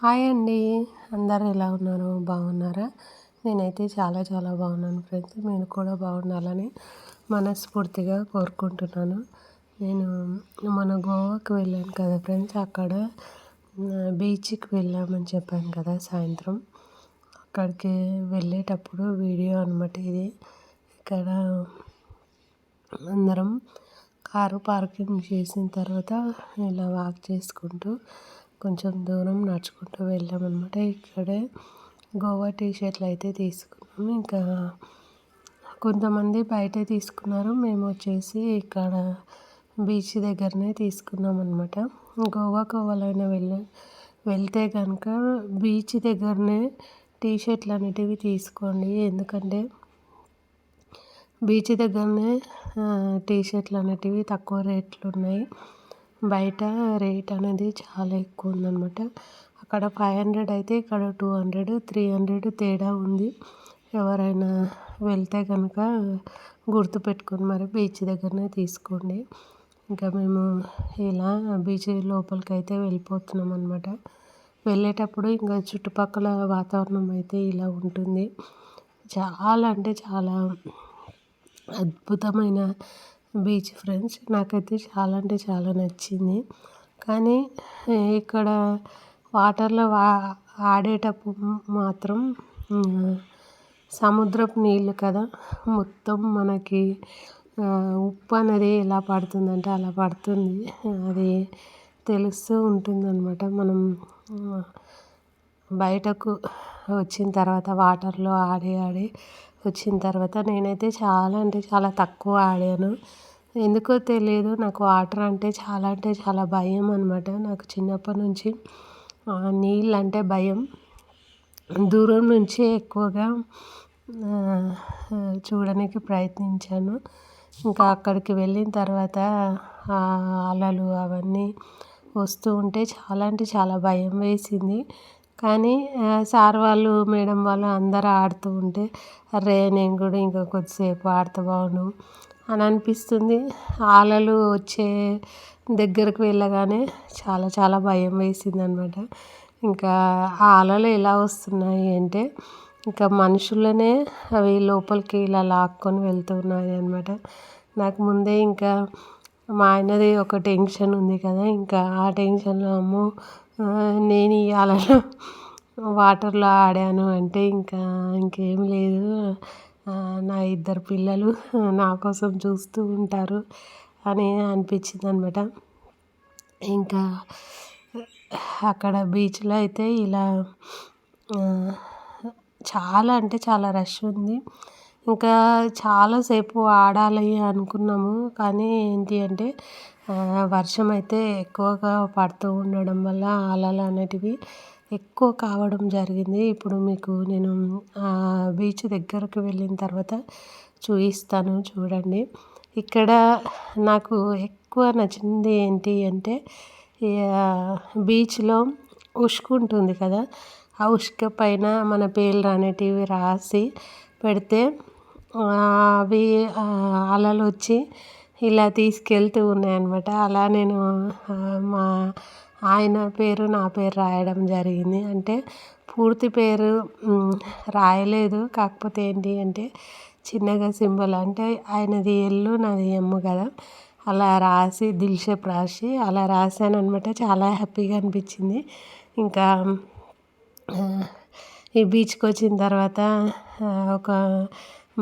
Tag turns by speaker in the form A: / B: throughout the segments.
A: Hi అండి. అందరు ఎలా ఉన్నారు? బాగున్నారా? నేనైతే చాలా చాలా బాగున్నాను ఫ్రెండ్స్. మీరు కూడా బాగుండాలని మనస్ఫూర్తిగా కోరుకుంటున్నాను. నేను మన గోవాకి వెళ్ళాను కదా ఫ్రెండ్స్. అక్కడ బీచ్కి వెళ్ళామని చెప్పాను కదా సాయంత్రం. అక్కడికి వెళ్ళేటప్పుడు వీడియో అనమాట ఇది. ఇక్కడ అందరం కారు పార్కింగ్ చేసిన తర్వాత ఇలా వాక్ చేసుకుంటూ కొంచెం దూరం నడుచుకుంటూ వెళ్ళామన్నమాట ఇక్కడే గోవా టీ షర్ట్లు అయితే తీసుకున్నాము. ఇంకా కొంతమంది బయటే తీసుకున్నారు. మేము వచ్చేసి ఇక్కడ బీచ్ దగ్గరనే తీసుకున్నాం అనమాట గోవాకు ఎవరైనా వెళ్ళి వెళ్తే కనుక బీచ్ దగ్గరనే టీ షర్ట్లు అనేటివి తీసుకోండి. ఎందుకంటే బీచ్ దగ్గరనే టీ షర్ట్లు అనేటివి తక్కువ రేట్లు ఉన్నాయి. బయట రేట్ అనేది చాలా ఎక్కువ ఉందన్నమాట. అక్కడ ఫైవ్ హండ్రెడ్ అయితే ఇక్కడ టూ హండ్రెడ్ త్రీ హండ్రెడ్ తేడా ఉంది. ఎవరైనా వెళ్తే కనుక గుర్తుపెట్టుకొని మరి బీచ్ దగ్గరనే తీసుకోండి. ఇంకా మేము ఇలా బీచ్ లోపలికి అయితే వెళ్ళిపోతున్నాం అనమాట వెళ్ళేటప్పుడు ఇంకా చుట్టుపక్కల వాతావరణం అయితే ఇలా ఉంటుంది. చాలా అంటే చాలా అద్భుతమైన బీచ్ ఫ్రెండ్స్. నాకైతే చాలా అంటే చాలా నచ్చింది. కానీ ఇక్కడ వాటర్లో వా ఆడేటప్పుడు మాత్రం సముద్రపు నీళ్ళు కదా. మొత్తం మనకి ఉప్పు అనేది ఎలా పడుతుందంటే అలా పడుతుంది. అది తెలుస్తూ ఉంటుందన్నమాట. మనం బయటకు వచ్చిన తర్వాత వాటర్లో ఆడి ఆడి వచ్చిన తర్వాత నేనైతే చాలా అంటే చాలా తక్కువ ఆడాను. ఎందుకో తెలియదు. నాకు వాటర్ అంటే చాలా అంటే చాలా భయం అనమాట నాకు చిన్నప్పటి నుంచి నీళ్ళు అంటే భయం. దూరం నుంచి ఎక్కువగా చూడడానికి ప్రయత్నించాను. ఇంకా అక్కడికి వెళ్ళిన తర్వాత అలలు అవన్నీ వస్తూ ఉంటే చాలా అంటే చాలా భయం వేసింది. కానీ సార్ వాళ్ళు మేడం వాళ్ళు అందరూ ఆడుతూ ఉంటే అరే నేను కూడా ఇంకా కొద్దిసేపు ఆడితే బాగుండు. అని అనిపిస్తుంది. అలలు వచ్చే దగ్గరకు వెళ్ళగానే చాలా చాలా భయం వేసింది అనమాట ఇంకా ఆ అలలు ఎలా వస్తున్నాయి అంటే ఇంకా మనుషులనే అవి లోపలికి ఇలా లాక్కొని వెళ్తున్నాయి అనమాట. నాకు ముందే ఇంకా మా ఆయనది ఒక టెన్షన్ ఉంది కదా ఇంకా ఆ టెన్షన్లో అమ్మో నేను ఈ అలలో వాటర్లో ఆడాను అంటే ఇంకా ఇంకేం లేదు. నా ఇద్దరు పిల్లలు నా కోసం చూస్తూ ఉంటారు అని అనిపించింది అనమాట ఇంకా అక్కడ బీచ్లో అయితే ఇలా చాలా అంటే చాలా రష్ ఉంది. ఇంకా చాలాసేపు ఆడాలి అనుకున్నాము. కానీ ఏంటి అంటే వర్షం అయితే ఎక్కువగా పడుతూ ఉండడం వల్ల అలలు అనేటివి ఎక్కువ కావడం జరిగింది. ఇప్పుడు మీకు నేను బీచ్ దగ్గరకు వెళ్ళిన తర్వాత చూపిస్తాను చూడండి. ఇక్కడ నాకు ఎక్కువ నచ్చింది ఏంటి అంటే బీచ్లో ఉష్కు ఉంటుంది కదా. ఆ ఉష్క పైన మన పేర్లు అనేటివి రాసి పెడితే అవి అలలు వచ్చి ఇలా తీసుకెళ్తూ ఉన్నాయన్నమాట. అలా నేను మా ఆయన పేరు నా పేరు రాయడం జరిగింది. అంటే పూర్తి పేరు రాయలేదు. కాకపోతే ఏంటి అంటే చిన్నగా సింబల్ అంటే ఆయనది ఎల్లు నాది ఎమ్ కదా. అలా రాసి దిల్షేప్ రాసి అలా రాశాను అనమాట చాలా హ్యాపీగా అనిపించింది. ఇంకా ఈ బీచ్కి వచ్చిన తర్వాత ఒక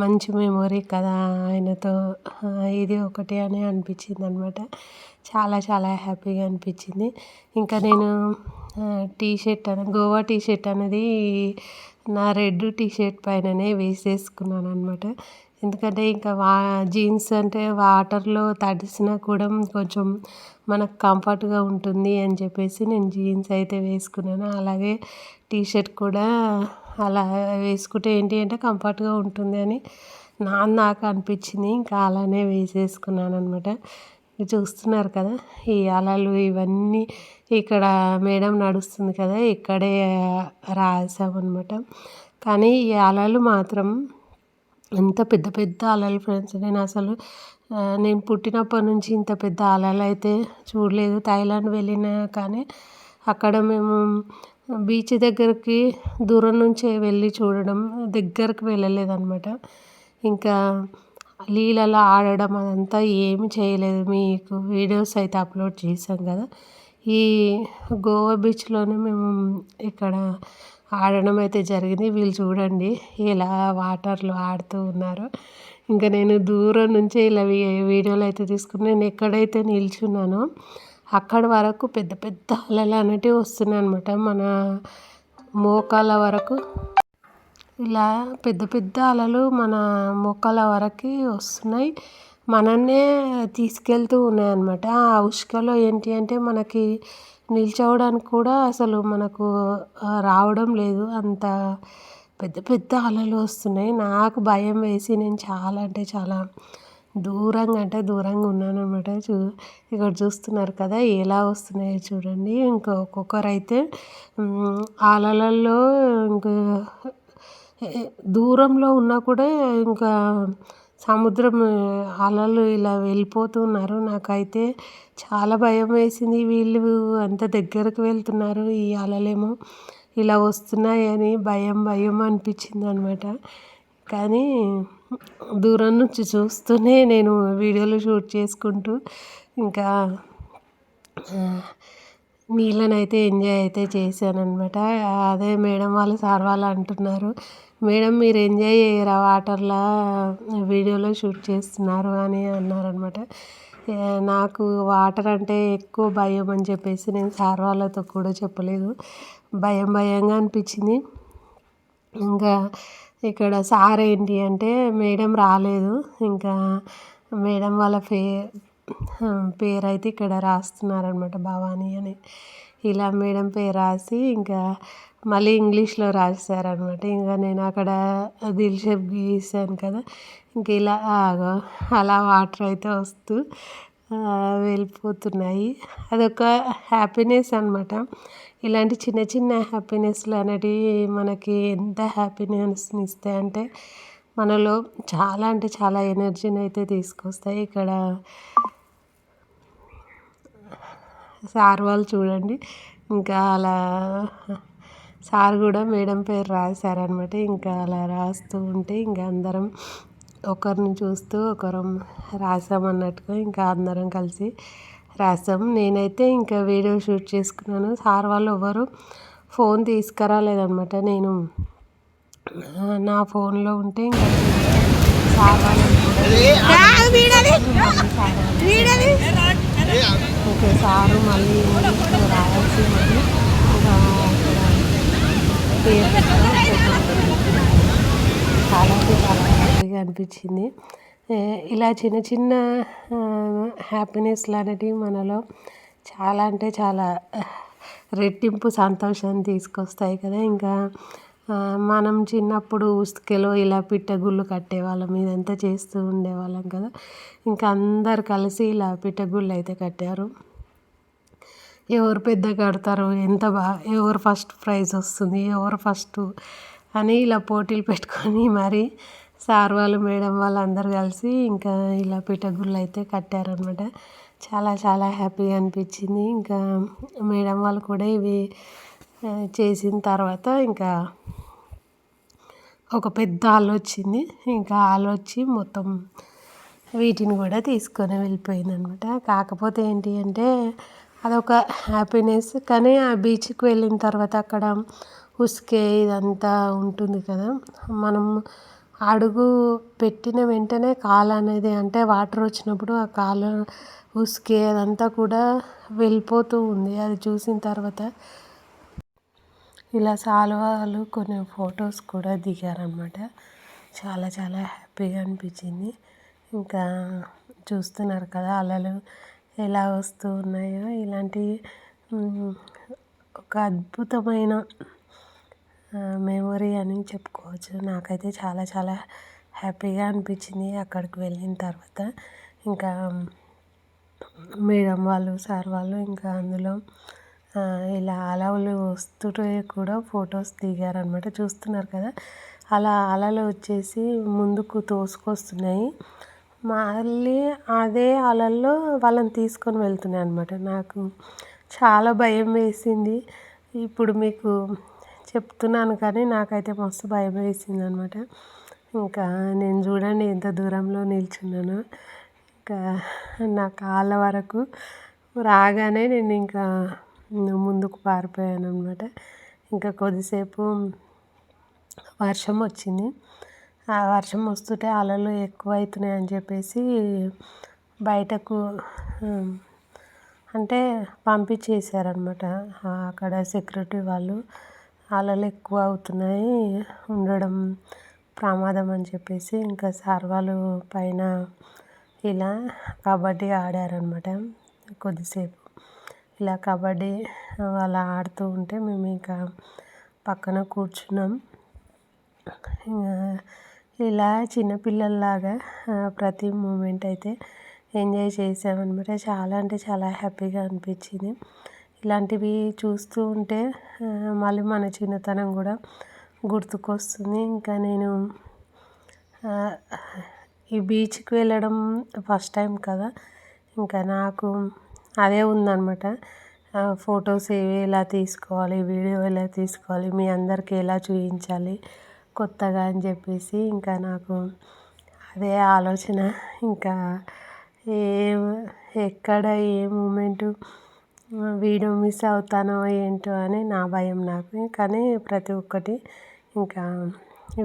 A: మంచి మెమొరీ కదా ఆయనతో. ఇది ఒకటి అని అనిపించింది అనమాట చాలా చాలా హ్యాపీగా అనిపించింది. ఇంకా నేను టీ షర్ట్ అని గోవా టీ షర్ట్ అనేది నా రెడ్ టీ షర్ట్ పైననే వేసేసుకున్నాను అనమాట ఎందుకంటే ఇంకా వా జీన్స్ అంటే వాటర్లో తడిసినా కూడా కొంచెం మనకు కంఫర్ట్గా ఉంటుంది అని చెప్పేసి నేను జీన్స్ అయితే వేసుకున్నాను. అలాగే టీ షర్ట్ కూడా అలా వేసుకుంటే ఏంటి అంటే కంఫర్ట్గా ఉంటుంది అని నా నాకు అనిపించింది. ఇంకా అలానే వేసేసుకున్నాను అనమాట చూస్తున్నారు కదా ఈ అలలు ఇవన్నీ ఇక్కడ మేడం నడుస్తుంది కదా ఇక్కడే రాసామన్నమాట. కానీ ఈ అలలు మాత్రం ఎంత పెద్ద పెద్ద అలలు ఫ్రెండ్స్ నేను అసలు నేను పుట్టినప్పటి నుంచి ఇంత పెద్ద అలలు అయితే చూడలేదు. థాయిలాండ్ వెళ్ళినా కానీ అక్కడ మేము బీచ్ దగ్గరికి దూరం నుంచే వెళ్ళి చూడడం దగ్గరకు వెళ్ళలేదన్నమాట. ఇంకా నీళ్ళలో ఆడడం అదంతా ఏమి చేయలేదు. మీకు వీడియోస్ అయితే అప్లోడ్ చేశాం కదా. ఈ గోవా బీచ్లోనే మేము ఇక్కడ ఆడడం అయితే జరిగింది. వీళ్ళు చూడండి ఇలా వాటర్లో ఆడుతూ ఉన్నారు. ఇంకా నేను దూరం నుంచే ఇలా వీడియోలు అయితే తీసుకుని నేను ఎక్కడైతే నిల్చున్నానో అక్కడ వరకు పెద్ద పెద్ద అలలు అనేటివి వస్తున్నాయి అనమాట మన మోకాల వరకు ఇలా పెద్ద పెద్ద అలలు మన మోకాల వరకు వస్తున్నాయి. మనన్నే తీసుకెళ్తూ ఉన్నాయి అనమాట ఆ ఉష్కలో ఏంటి అంటే మనకి నిల్చోవడానికి కూడా అసలు మనకు రావడం లేదు. అంత పెద్ద పెద్ద అలలు వస్తున్నాయి. నాకు భయం వేసి నేను చాలా అంటే చాలా దూరంగా అంటే దూరంగా ఉన్నాను అనమాట చూ ఇక్కడ చూస్తున్నారు కదా ఎలా వస్తున్నాయో చూడండి. ఇంకా ఒక్కొక్కరు అయితే అలలల్లో ఇంకా దూరంలో ఉన్నా కూడా ఇంకా సముద్రం అలలు ఇలా వెళ్ళిపోతున్నారు నాకైతే చాలా భయం వేసింది. వీళ్ళు అంత దగ్గరకు వెళ్తున్నారు. ఈ అలలేమో ఇలా వస్తున్నాయని భయం భయం అనిపించింది అనమాట కానీ దూరం నుంచి చూస్తూనే నేను వీడియోలు షూట్ చేసుకుంటూ ఇంకా నీళ్ళనైతే అయితే ఎంజాయ్ అయితే చేశాననమాట అదే మేడం వాళ్ళు సార్ వాళ్ళు అంటున్నారు మేడం మీరు ఎంజాయ్ చేయరా వాటర్లో వీడియోలో షూట్ చేస్తున్నారు అని అన్నారనమాట నాకు వాటర్ అంటే ఎక్కువ భయం అని చెప్పేసి నేను సార్ వాళ్ళతో కూడా చెప్పలేదు. భయం భయంగా అనిపించింది. ఇంకా ఇక్కడ సార్ ఏంటి అంటే మేడం రాలేదు. ఇంకా మేడం వాళ్ళ పే పేరు అయితే ఇక్కడ రాస్తున్నారనమాట భవానీ అని. ఇలా మేడం పేరు రాసి ఇంకా మళ్ళీ ఇంగ్లీష్లో రాశారనమాట ఇంకా నేను అక్కడ దిల్ షేప్ గీసాను కదా. ఇంక ఇలా అలా వాటర్ అయితే వస్తూ వెళ్ళిపోతున్నాయి. అదొక హ్యాపీనెస్ అనమాట ఇలాంటి చిన్న చిన్న హ్యాపీనెస్లు అనేటివి మనకి ఎంత హ్యాపీనెస్ని ఇస్తాయంటే మనలో చాలా అంటే చాలా ఎనర్జీని అయితే తీసుకొస్తాయి. ఇక్కడ సార్ వాళ్ళు చూడండి. ఇంకా అలా సార్ కూడా మేడం పేరు రాశారనమాట ఇంకా అలా రాస్తూ ఉంటే ఇంకా అందరం ఒకరిని చూస్తూ ఒకరం రాసామన్నట్టుగా ఇంకా అందరం కలిసి రాసాం నేనైతే ఇంకా వీడియో షూట్ చేసుకున్నాను. సార్ వాళ్ళు ఎవరు ఫోన్ తీసుకురాలేదనమాట నేను నా ఫోన్లో ఉంటే ఇంకా సార్ వాళ్ళు ఓకే సారు మళ్ళీ రాయాల్సి మళ్ళీ చాలా అంటే చాలా హ్యాపీగా అనిపించింది. ఇలా చిన్న చిన్న హ్యాపీనెస్ లాంటివి మనలో చాలా అంటే చాలా రెట్టింపు సంతోషాన్ని తీసుకొస్తాయి కదా. ఇంకా మనం చిన్నప్పుడు ఉసుకలో ఇలా పిట్టగుళ్ళు కట్టేవాళ్ళం. ఇదంతా చేస్తూ ఉండేవాళ్ళం కదా. ఇంకా అందరు కలిసి ఇలా పిట్టగుళ్ళు అయితే కట్టారు. ఎవరు పెద్ద కడతారు ఎంత బాగా ఎవరు ఫస్ట్ ప్రైజ్ వస్తుంది ఎవరు ఫస్ట్ అని ఇలా పోటీలు పెట్టుకొని మరి సార్ వాళ్ళు మేడం వాళ్ళు అందరు కలిసి ఇంకా ఇలా పిట్టగుళ్ళు అయితే కట్టారనమాట చాలా చాలా హ్యాపీగా అనిపించింది. ఇంకా మేడం వాళ్ళు కూడా ఇవి చేసిన తర్వాత ఇంకా ఒక పెద్ద హాల్ వచ్చింది. ఇంకా హాల్ వచ్చి మొత్తం వీటిని కూడా తీసుకొని వెళ్ళిపోయింది అనమాట కాకపోతే ఏంటి అంటే అదొక హ్యాపీనెస్. కానీ ఆ బీచ్కి వెళ్ళిన తర్వాత అక్కడ ఉసుకే ఇదంతా ఉంటుంది కదా. మనం అడుగు పెట్టిన వెంటనే కాలు అనేది అంటే వాటర్ వచ్చినప్పుడు ఆ కాలు ఉసుకే అదంతా కూడా వెళ్ళిపోతూ ఉంది. అది చూసిన తర్వాత ఇలా సాల్వాలు కొన్ని ఫొటోస్ కూడా దిగారనమాట చాలా చాలా హ్యాపీగా అనిపించింది. ఇంకా చూస్తున్నారు కదా అలలు ఎలా వస్తూ ఉన్నాయో. ఇలాంటి ఒక అద్భుతమైన మెమొరీ అని చెప్పుకోవచ్చు. నాకైతే చాలా చాలా హ్యాపీగా అనిపించింది అక్కడికి వెళ్ళిన తర్వాత. ఇంకా మేడం వాళ్ళు సార్ వాళ్ళు ఇంకా అందులో ఇలా అలలు వస్తుంటే కూడా ఫొటోస్ దిగారనమాట చూస్తున్నారు కదా? అలా అలలు వచ్చేసి ముందుకు తోసుకొస్తున్నాయి. మళ్ళీ అదే అలల్లో వాళ్ళని తీసుకొని వెళ్తున్నాయి అనమాట నాకు చాలా భయం వేసింది. ఇప్పుడు మీకు చెప్తున్నాను కానీ నాకైతే మస్తు భయం వేసింది అనమాట ఇంకా నేను చూడండి ఎంత దూరంలో నిల్చున్నాను. ఇంకా నా కాళ్ళ వరకు రాగానే నేను ఇంకా ముందుకు పారిపోయాను అనమాట ఇంకా కొద్దిసేపు వర్షం వచ్చింది. ఆ వర్షం వస్తుంటే అలలు ఎక్కువ అవుతున్నాయి అని చెప్పేసి బయటకు అంటే పంపించేసారనమాట అక్కడ సెక్యూరిటీ వాళ్ళు. అలలు ఎక్కువ అవుతున్నాయి ఉండడం ప్రమాదం అని చెప్పేసి ఇంకా సార్ వాళ్ళు పైన ఇలా కబడ్డీ ఆడారనమాట కొద్దిసేపు. ఇలా కబడ్డీ అలా ఆడుతూ ఉంటే మేము ఇంకా పక్కన కూర్చున్నాం. ఇలా చిన్నపిల్లల్లాగా ప్రతి మూమెంట్ అయితే ఎంజాయ్ చేసామన్నమాట. చాలా అంటే చాలా హ్యాపీగా అనిపించింది. ఇలాంటివి చూస్తూ ఉంటే మళ్ళీ మన చిన్నతనం కూడా గుర్తుకొస్తుంది. ఇంకా నేను ఈ బీచ్కి వెళ్ళడం ఫస్ట్ టైం కదా. ఇంకా నాకు అదే ఉందన్నమాట. ఫొటోస్ ఏవి ఎలా తీసుకోవాలి వీడియో ఎలా తీసుకోవాలి మీ అందరికీ ఎలా చూపించాలి కొత్తగా అని చెప్పేసి ఇంకా నాకు అదే ఆలోచన. ఇంకా ఏ ఎక్కడ ఏ మూమెంటు వీడియో మిస్ అవుతానో ఏంటో అని నా భయం నాకు. కానీ ప్రతి ఒక్కటి ఇంకా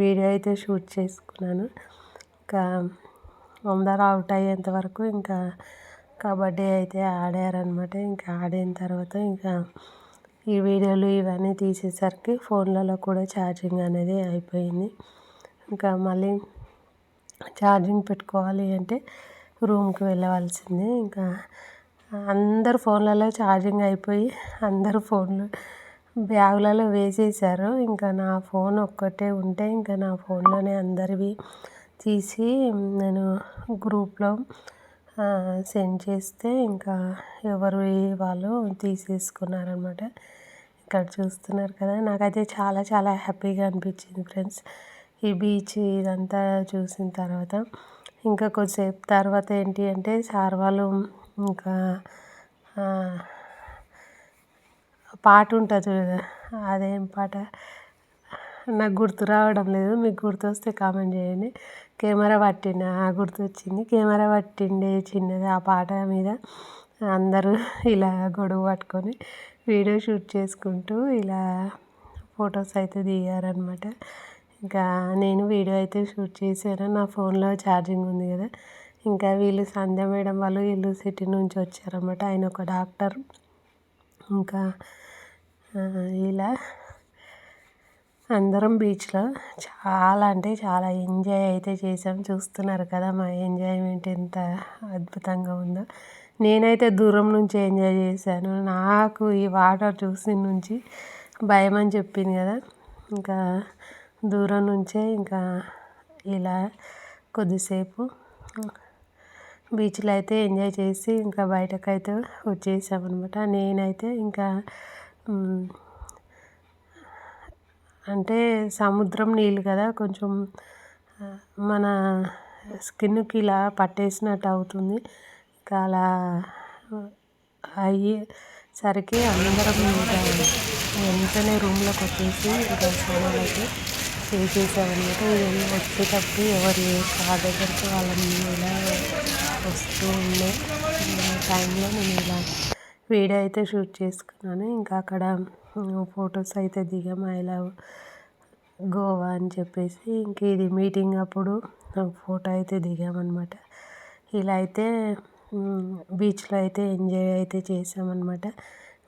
A: వీడియో అయితే షూట్ చేసుకున్నాను. ఇంకా అందరూ అవుట్ అయ్యేంత వరకు ఇంకా కబడ్డీ అయితే ఆడారనమాట ఇంకా ఆడిన తర్వాత ఇంకా ఈ వీడియోలు ఇవన్నీ తీసేసరికి ఫోన్లలో కూడా ఛార్జింగ్ అనేది అయిపోయింది. ఇంకా మళ్ళీ ఛార్జింగ్ పెట్టుకోవాలి అంటే రూమ్కి వెళ్ళవలసిందే. ఇంకా అందరు ఫోన్లలో ఛార్జింగ్ అయిపోయి అందరు ఫోన్లు బ్యాగులలో వేసేసారు ఇంకా నా ఫోన్ ఒక్కటే ఉంటే ఇంకా నా ఫోన్లోనే అందరివి తీసి నేను గ్రూప్లో సెండ్ చేస్తే ఇంకా ఎవరు వాళ్ళు తీసేసుకున్నారనమాట ఇక్కడ చూస్తున్నారు కదా నాకైతే చాలా చాలా హ్యాపీగా అనిపించింది ఫ్రెండ్స్. ఈ బీచ్ ఇదంతా చూసిన తర్వాత ఇంకా కొద్దిసేపు తర్వాత ఏంటి అంటే సార్ వాళ్ళు ఇంకా పాట ఉంటుంది కదా అదేం పాట? నాకు గుర్తు రావడం లేదు. మీకు గుర్తు వస్తే కామెంట్ చేయండి. కెమెరా పట్టిండు? గుర్తొచ్చింది. కెమెరా పట్టిండే చిన్నది ఆ పాట మీద. అందరూ ఇలా గొడవ పట్టుకొని వీడియో షూట్ చేసుకుంటూ ఇలా ఫొటోస్ అయితే దిగారనమాట ఇంకా నేను వీడియో అయితే షూట్ చేశాను. నా ఫోన్లో ఛార్జింగ్ ఉంది కదా. ఇంకా వీళ్ళు సంధ్య మేడం వాళ్ళు వీళ్ళు సిటీ నుంచి వచ్చారన్నమాట. ఆయన ఒక డాక్టర్. ఇంకా ఇలా అందరం బీచ్లో చాలా అంటే చాలా ఎంజాయ్ అయితే చేసాం చూస్తున్నారు కదా మా ఎంజాయ్మెంట్ ఎంత అద్భుతంగా ఉందో. నేనైతే దూరం నుంచి ఎంజాయ్ చేశాను. నాకు ఈ వాటర్ చూసిన నుంచి భయం అని చెప్పింది కదా. ఇంకా దూరం నుంచే ఇంకా ఇలా కొద్దిసేపు బీచ్లో అయితే ఎంజాయ్ చేసి ఇంకా బయటకైతే వచ్చేసామన్నమాట. నేనైతే ఇంకా అంటే సముద్రం నీళ్ళు కదా కొంచెం మన స్కిన్కి ఇలా పట్టేసినట్టు అవుతుంది. ఇంకా అలా అయ్యేసరికి అందరం ఇంకా వెంటనే రూమ్లోకి వచ్చేసి ఇంకా స్నానాలు అయితే చేసేసామన్నమాట వచ్చేటప్పుడు ఎవరు కార్ దగ్గరికి వాళ్ళని ఇలా వస్తూ ఉండే టైంలో నేను ఇలా వీడియో అయితే షూట్ చేసుకున్నాను. ఇంకా అక్కడ ఫొటోస్ అయితే దిగాము ఇలా గోవా అని చెప్పేసి ఇంక ఇది మీటింగ్ అప్పుడు ఫోటో అయితే దిగామన్నమాట. ఇలా అయితే బీచ్లో అయితే ఎంజాయ్ అయితే చేసామన్నమాట.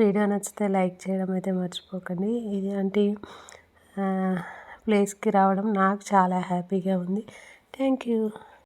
A: వీడియో నచ్చితే లైక్ చేయడం అయితే మర్చిపోకండి. ఇది అంటే ప్లేస్కి రావడం నాకు చాలా హ్యాపీగా ఉంది. Thank you.